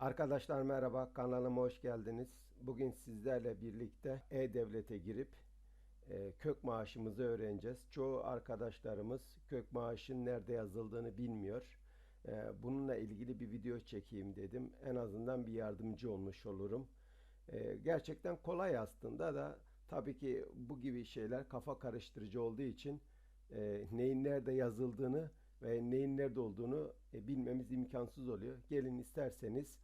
Arkadaşlar merhaba, kanalıma hoş geldiniz. Bugün sizlerle birlikte E-Devlet'e girip e, kök maaşımızı öğreneceğiz. Çoğu arkadaşlarımız kök maaşın nerede yazıldığını bilmiyor. E, bununla ilgili bir video çekeyim dedim. En azından bir yardımcı olmuş olurum. E, gerçekten kolay aslında da tabii ki bu gibi şeyler kafa karıştırıcı olduğu için e, neyin nerede yazıldığını ve neyin nerede olduğunu e, bilmemiz imkansız oluyor. Gelin isterseniz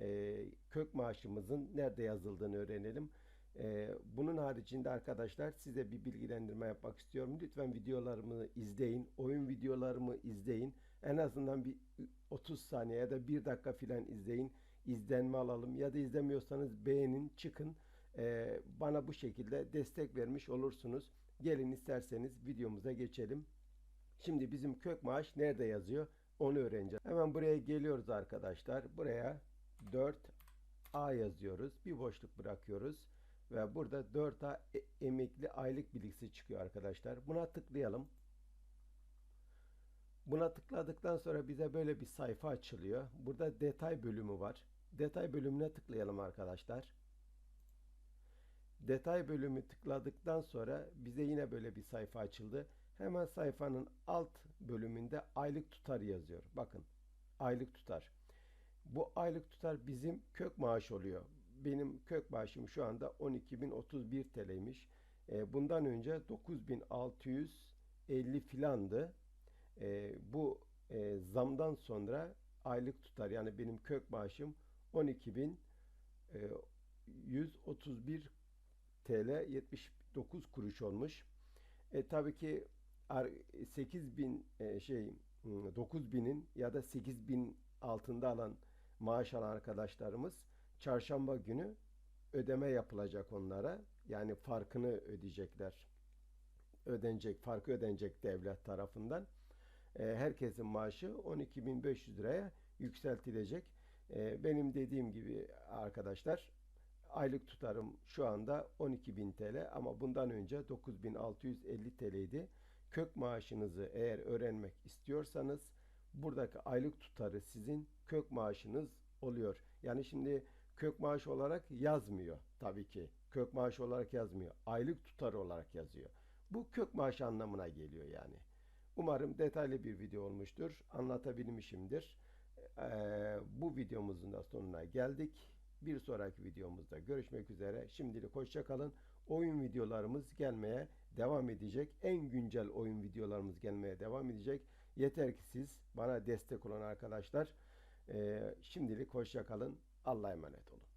e, kök maaşımızın nerede yazıldığını öğrenelim. E, bunun haricinde arkadaşlar size bir bilgilendirme yapmak istiyorum. Lütfen videolarımı izleyin. Oyun videolarımı izleyin. En azından bir 30 saniye ya da 1 dakika filan izleyin. İzlenme alalım. Ya da izlemiyorsanız beğenin, çıkın. E, bana bu şekilde destek vermiş olursunuz. Gelin isterseniz videomuza geçelim. Şimdi bizim kök maaş nerede yazıyor? Onu öğreneceğiz. Hemen buraya geliyoruz arkadaşlar. Buraya 4A yazıyoruz. Bir boşluk bırakıyoruz. Ve burada 4A e- emekli aylık bilgisi çıkıyor arkadaşlar. Buna tıklayalım. Buna tıkladıktan sonra bize böyle bir sayfa açılıyor. Burada detay bölümü var. Detay bölümüne tıklayalım arkadaşlar. Detay bölümü tıkladıktan sonra bize yine böyle bir sayfa açıldı. Hemen sayfanın alt bölümünde aylık tutar yazıyor. Bakın aylık tutar. Bu aylık tutar bizim kök maaş oluyor. Benim kök maaşım şu anda 12.031 TL'ymiş. E, bundan önce 9.650 filandı. E, bu e, zamdan sonra aylık tutar yani benim kök maaşım 12.131 TL 79 kuruş olmuş. E, tabii ki 8000 e, şey 9000'in ya da 8000 altında alan maaş alan arkadaşlarımız çarşamba günü ödeme yapılacak onlara. Yani farkını ödeyecekler. Ödenecek, farkı ödenecek devlet tarafından. E, herkesin maaşı 12.500 liraya yükseltilecek. E, benim dediğim gibi arkadaşlar aylık tutarım şu anda 12.000 TL ama bundan önce 9.650 TL'ydi. Kök maaşınızı eğer öğrenmek istiyorsanız buradaki aylık tutarı sizin kök maaşınız oluyor. Yani şimdi kök maaş olarak yazmıyor tabii ki. Kök maaş olarak yazmıyor. Aylık tutarı olarak yazıyor. Bu kök maaş anlamına geliyor yani. Umarım detaylı bir video olmuştur. Anlatabilmişimdir. Ee, bu videomuzun da sonuna geldik. Bir sonraki videomuzda görüşmek üzere. Şimdilik hoşçakalın. Oyun videolarımız gelmeye devam edecek. En güncel oyun videolarımız gelmeye devam edecek. Yeter ki siz bana destek olan arkadaşlar. Şimdilik hoşçakalın. Allah'a emanet olun.